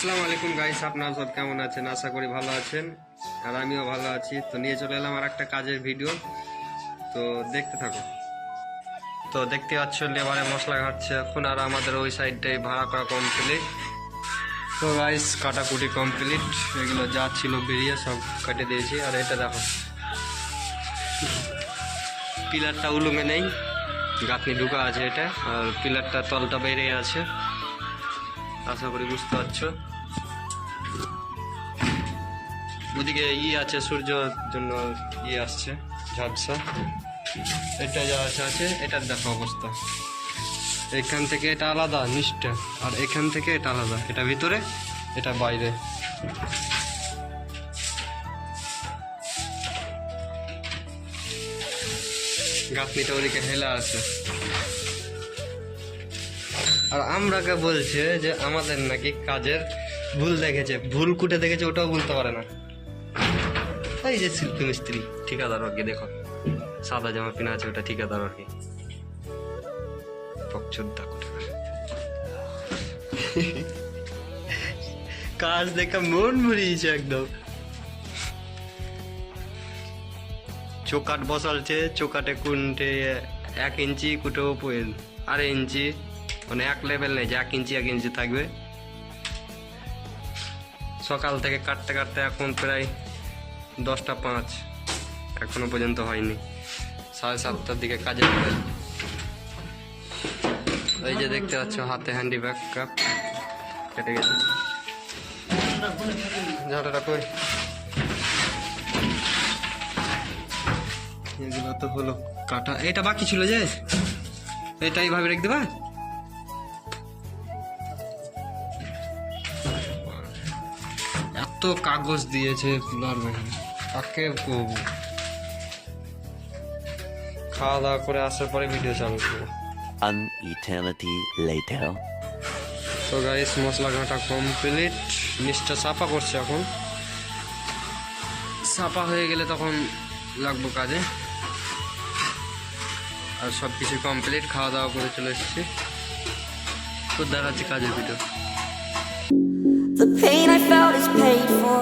আসসালামু আলাইকুম গাইস আপনারা সব কেমন আছেন? আশা করি ভালো আছেন। আর আমিও ভালো আছি। তো নিয়ে চলে এলাম আর একটা কাজের ভিডিও তো দেখতে থাকো। তো দেখতে পাচ্ছ লেবারে মশলা ঘাটছে এখন, আর আমাদের ওই সাইডটাই ভাড়া করা কমপ্লিট তো গাইস কাটাকুটি কমপ্লিট এগুলো যা ছিল বেরিয়ে সব কেটে দিয়েছি। আর এটা দেখো। পিলারটা উলুমে নেই। গাঁথনি ঢুকা আছে এটা। আর পিলারটা তলটা বেরিয়ে আছে। আশা করি বুঝতে পারছ। ওদিকে ই আছে, সূর্যর জন্য ই আসছে, ঝাপসা। এটা যা আছে আছে, এটার দেখো অবস্থা। এখান থেকে এটা আলাদা, নিচটা। আর এখান থেকে এটা আলাদা, এটা ভিতরে, এটা বাইরে। গাঁথনিটা ওদিকে হেলা আছে। আর আমরাকে বলছে যে, আমাদের নাকি কাজের ভুল দেখেছে, ভুল কুটে দেখেছে, ওটাও বলতে পারে না। এই যে শিল্পী মিস্ত্রি, ঠিকাদার কি দেখো। সাদা জামা পিনা আছে, ওটা ঠিকাদার কোথাকার। কাজ দেখে মন ভরিয়েছে একদম। চোকাট বসালছে চোকাটে কুন্টে এক ইঞ্চি কুটো আড়াই ইঞ্চি মানে এক লেভেল নেই, যে এক ইঞ্চি এক ইঞ্চি থাকবে। সকাল থেকে কাটতে কাটতে এখন প্রায় দশটা পাঁচ। এখনও পর্যন্ত হয়নি। সাড়ে সাতটার দিকে কাজে এই যে দেখতে পাচ্ছ, হাতে হ্যান্ডি ব্যাগ কাপ কেটে গেছে। ঝাঁটাটা কই এগুলো তো হলো কাটা। এটা বাকি ছিল যে? এটা এইভাবে রেখে দেবা? এত কাগজ দিয়েছে ফুলার বাহিনী কাকে করব খাওয়া দাওয়া করে আসার পরে ভিডিও চালু করব An eternity later. তো গাইস মশলা ঘাঁটা কমপ্লিট নিচটা সাফা করছে এখন। সাফা হয়ে গেলে তখন লাগবো কাজে। আর সব কিছু কমপ্লিট খাওয়া দাওয়া করে চলে এসেছি। তো দেখাচ্ছি কাজের video The pain I felt is paid for,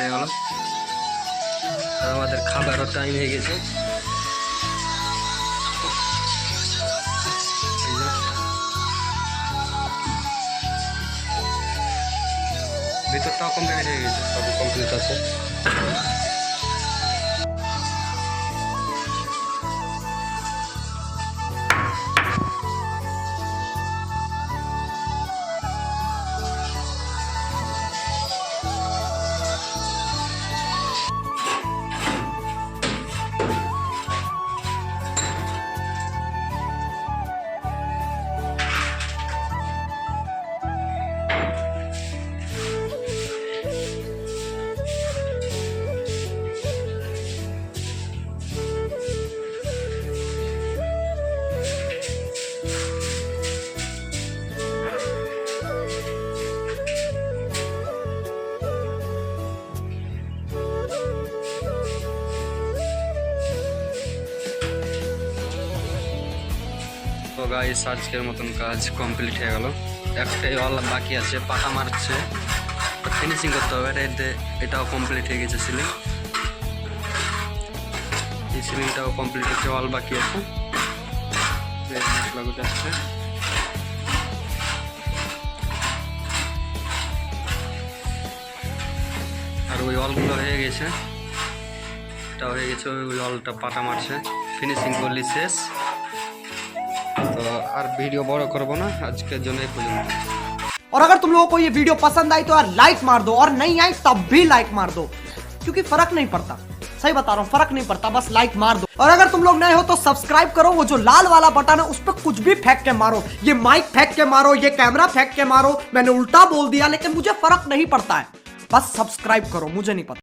হয়ে গেল। আর আমাদের খাবারও টাইম হয়ে গেছে। ভিতরটাও কমপ্লিট হয়ে গেছে। সব কমপ্লিট আছে। তো গাইস আজকের মতন কাজ কমপ্লিট হয়ে গেল। একটাই অল বাকি আছে পাটা মারছে। ফিনিশিং করতে হবে, এটা এটাও কমপ্লিট হয়ে গেছে সিলিং এই সিলিংটাও কমপ্লিট হচ্ছে অল বাকি আছে। আর ওই অলগুলো হয়ে গেছে। এটা হয়ে গেছে, ওই অলটা পাটা মারছে। ফিনিশিং করলি, শেষ। तो और वीडियो बड़ो करबो ना, आज के जो नहीं और अगर तुम लोगों को ये वीडियो पसंद आई तो यार लाइक मार दो, और नहीं आई तब भी लाइक मार दो, क्योंकि फ़र्क नहीं पड़ता। सही बता रहा हूँ, फ़र्क नहीं पड़ता, बस लाइक मार दो। और अगर तुम लोग नए हो तो सब्सक्राइब करो, वो जो लाल वाला बटन है, उस पर कुछ भी फेंक के मारो। ये माइक फेंक के मारो, ये कैमरा फेंक के मारो, मैंने उल्टा बोल दिया, लेकिन मुझे फ़र्क नहीं पड़ता है। बस सब्सक्राइब करो, मुझे नहीं पता।